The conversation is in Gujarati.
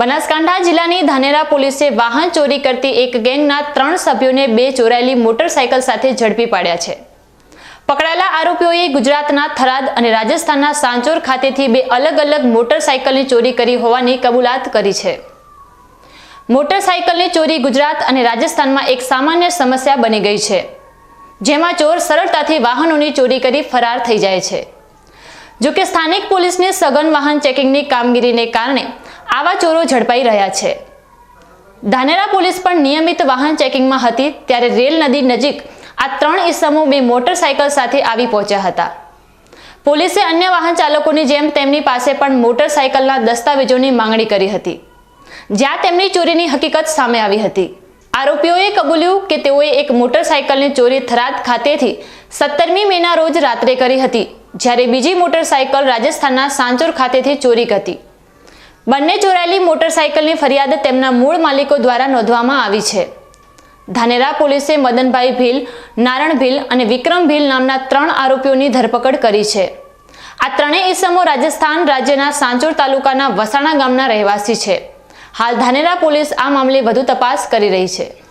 બનાસકાંઠા જિલ્લાની ધાનેરા પોલીસે વાહન ચોરી કરતી એક ગેંગના ત્રણ સભ્યોને બે ચોરાયેલી મોટરસાયકલ સાથે ઝડપી પાડ્યા છે. પકડાયેલા આરોપીઓએ ગુજરાતના થરાદ અને રાજસ્થાનના સાંચોર ખાતેથી બે અલગ અલગ મોટરસાયકલની ચોરી કરી હોવાની કબૂલાત કરી છે. મોટરસાયકલની ચોરી ગુજરાત અને રાજસ્થાનમાં એક સામાન્ય સમસ્યા બની ગઈ છે, જેમાં ચોર સરળતાથી વાહનોની ચોરી કરી ફરાર થઈ જાય છે. જો કે સ્થાનિક પોલીસની સઘન વાહન ચેકિંગની કામગીરીને કારણે આવા ચોરો ઝડપાઈ રહ્યા છે. ધાનેરા પોલીસ પણ નિયમિત વાહન ચેકિંગમાં હતી ત્યારે રેલ નદી નજીક આ ત્રણ ઈસમો બે મોટરસાયકલ સાથે આવી પહોંચ્યા હતા. પોલીસે અન્ય વાહન ચાલકોની જેમ તેમની પાસે પણ મોટરસાયકલના દસ્તાવેજોની માંગણી કરી હતી. જ્યાં તેમની ચોરીની હકીકત સામે આવી હતી. આરોપીઓએ કબૂલ્યું કે તેઓએ એક મોટરસાયકલની ચોરી થરાદ ખાતેથી સત્તરમી મેના રોજ રાત્રે કરી હતી, જ્યારે બીજી મોટરસાયકલ રાજસ્થાનના સાંચોર ખાતેથી ચોરી હતી. બંને ચોરાયેલી મોટરસાયકલની ફરિયાદ તેમના મૂળ માલિકો દ્વારા નોંધવામાં આવી છે. ધાનેરા પોલીસે મદનભાઈ ભીલ, નારણ ભીલ અને વિક્રમ ભીલ નામના ત્રણ આરોપીઓની ધરપકડ કરી છે. આ ત્રણેય ઈસમો રાજસ્થાન રાજ્યના સાંચોર તાલુકાના વસાણા ગામના રહેવાસી છે. હાલ ધાનેરા પોલીસ આ મામલે વધુ તપાસ કરી રહી છે.